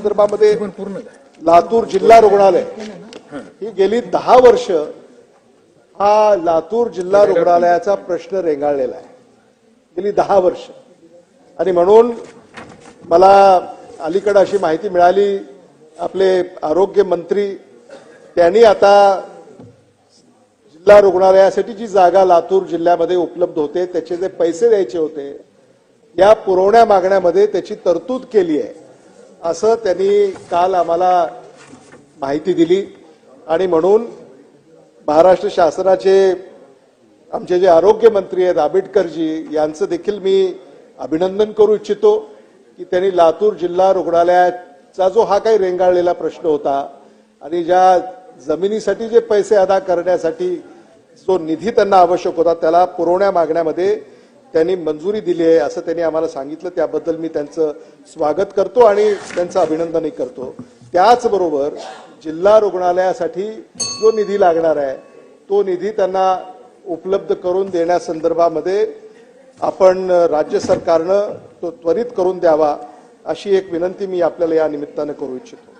संदर्भामध्ये लातूर जिल्हा रुग्णालय. ही गेली दहा वर्ष हा लातूर जिल्हा रुग्णालयाचा प्रश्न रेंगाळलेला आहे. गेली दहा वर्ष. आणि म्हणून मला अलीकडे अशी माहिती मिळाली आपले आरोग्य मंत्री त्यांनी आता जिल्हा रुग्णालयासाठी जी जागा लातूर जिल्ह्यामध्ये उपलब्ध होते त्याचे जे पैसे द्यायचे होते या पुरवण्या मागण्यामध्ये त्याची तरतूद केली आहे. असं त्यांनी काल आम्हाला माहिती दिली. आणि म्हणून महाराष्ट्र शासनाचे आमचे जे आरोग्यमंत्री आहेत आंबेडकरजी यांचं देखील मी अभिनंदन करू इच्छितो की त्यांनी लातूर जिल्हा रुग्णालयाचा जो हा काही रेंगाळलेला प्रश्न होता आणि ज्या जमिनीसाठी जे पैसे अदा करण्यासाठी जो निधी त्यांना आवश्यक होता त्याला पुरवण्या मागण्यामध्ये त्यांनी मंजुरी दिली आहे असं त्यांनी आम्हाला सांगितलं. त्याबद्दल मी त्यांचं स्वागत करतो आणि त्यांचं अभिनंदनही करतो. त्याचबरोबर जिल्हा रुग्णालयासाठी जो निधी लागणार आहे तो निधी त्यांना उपलब्ध करून देण्यासंदर्भामध्ये आपण राज्य सरकारनं तो त्वरित करून द्यावा अशी एक विनंती मी आपल्याला या निमित्तानं करू इच्छितो.